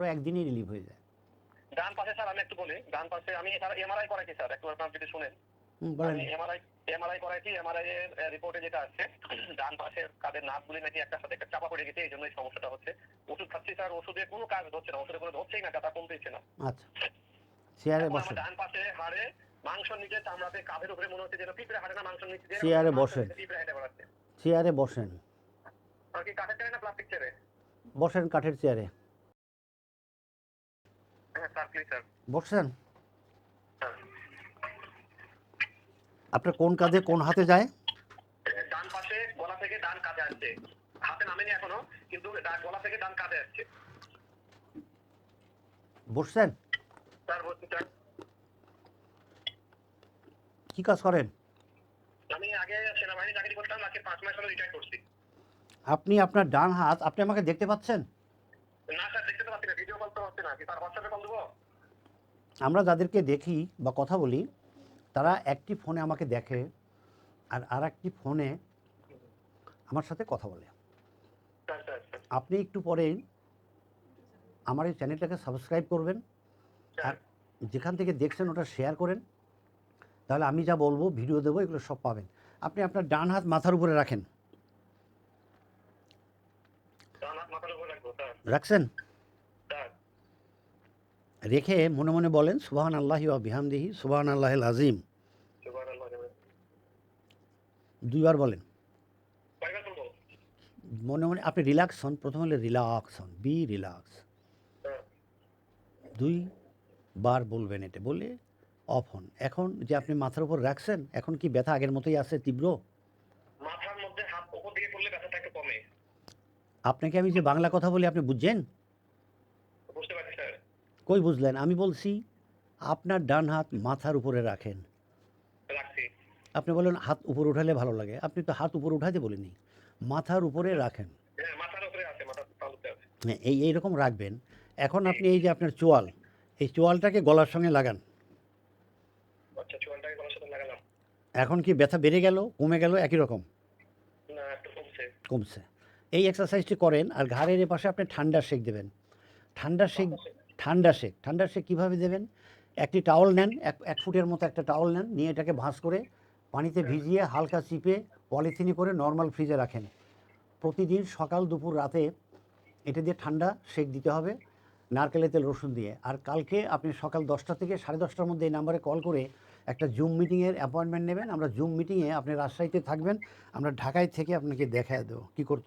তো একদিনই রিলিভ হয়ে যায়। ডান পাশে স্যার আমি একটু বলি ডান পাশে আমি এমআরআই করাইছি স্যার একটু আপনার যদি শুনেন। এমআরআই এমআরআই করাইছি এমআরআই এর রিপোর্টে যেটা আছে ডান পাশের কাদের নাকগুলি নাকি একটা সাথে একটা চাপা পড়ে গেছে এই জন্য এই সমস্যাটা হচ্ছে। ওষুধ খাচ্ছি স্যার ওষুধে কোনো কাজ হচ্ছে না ওষুধে কোনো ধরছেই না ব্যথা কমতেছে না। আচ্ছা। চেয়ারে বসেন। ডান পাশে হাড়ে মাংস নিচে চামড়াতে কাঁধের উপরে মনে হচ্ছে যেন পিঁপড়ে হাড়ে না মাংস নিচে চেয়ারে বসেন। পিঁপড়ে চেয়ারে বসেন। আর কি কাঠের চেয়ারে না প্লাস্টিক চেয়ারে? বসেন কাঠের চেয়ারে। বসছেন। আপনার কোন কাঁধে কোন হাতে যায়? ডান পাশে গলা থেকে ডান কাঁধে আসছে। হাতে নামেনি এখনও কিন্তু ডান- গলা থেকে ডান কাঁধে আসছে। বসছেন? স্যার বলছি স্যার। কি কাজ করেন? আমি আগে সেনাবাহিনী চাকরি করতাম আজকে পাঁচ মাস হলো রিটায়ার করছি। আপনি আপনার ডান হাত আপনি আমাকে দেখতে পাচ্ছেন না স্যার দেখতে তো পাচ্ছি না ভিডিও কল তো হচ্ছে না কি স্যার হোয়াটসঅ্যাপে কল দেবো আমরা যাদেরকে দেখি বা কথা বলি তারা একটি ফোনে আমাকে দেখে আর আর একটি ফোনে আমার সাথে কথা বলে। আপনি একটু পরেই আমার এই চ্যানেলটাকে সাবস্ক্রাইব করবেন আর যেখান থেকে দেখছেন ওটা শেয়ার করেন। তাহলে আমি যা বলব ভিডিও দেবো এগুলো সব পাবেন। আপনি আপনার ডান হাত মাথার উপরে রাখেন। রাখছেন? রেখে মনে মনে বলেন সুবাহান আল্লাহি বিহামদিহি সুবাহান আল্লাহ আজিম দুইবার বলেন। মনে মনে আপনি রিল্যাক্স হন প্রথম হলে রিল্যাক্স হন বি রিল্যাক্স দুই বার বলবেন এটা বলে অফ হন। এখন যে আপনি মাথার উপর রাখছেন এখন কি ব্যথা আগের মতোই আছে তীব্র? আপনাকে আমি যে বাংলা কথা বলি আপনি বুঝছেন? কই বুঝলেন? আমি বলছি আপনার ডান হাত মাথার উপরে রাখেন। আপনি বলেন হাত উপরে উঠালে ভালো লাগে। আপনি তো হাত উপরে উঠাতে বলিনি মাথার উপরে রাখেন। হ্যাঁ হ্যাঁ, এই এইরকম রাখবেন। এখন আপনি এই যে আপনার চোয়াল এই চোয়ালটাকে গলার সঙ্গে লাগান। আচ্ছা এখন কি ব্যথা বেড়ে গেল কমে গেল একই রকম? কমছে। কমছে। এই এক্সারসাইজটি করেন আর ঘাড়ের এ পাশে আপনি ঠান্ডা শেক দেবেন। ঠান্ডা শেক ঠান্ডা শেক ঠান্ডা শেক কীভাবে দেবেন? একটি টাওয়াল নেন, এক এক ফুটের মতো একটা টাওয়াল নেন, নিয়ে এটাকে ভাঁজ করে পানিতে ভিজিয়ে হালকা চিপে পলিথিনে করে নর্মাল ফ্রিজে রাখেন। প্রতিদিন সকাল, দুপুর, রাতে এটা দিয়ে ঠান্ডা শেক দিতে হবে নারকেলের তেল, রসুন দিয়ে। আর কালকে আপনি সকাল দশটা থেকে সাড়ে দশটার মধ্যে এই নাম্বারে কল করে একটা জুম মিটিংয়ের অ্যাপয়েন্টমেন্ট নেবেন। আমরা জুম মিটিংয়ে আপনি রাজশাহীতে থাকবেন, আমরা ঢাকায় থেকে আপনাকে দেখায় দেবো। কী করতে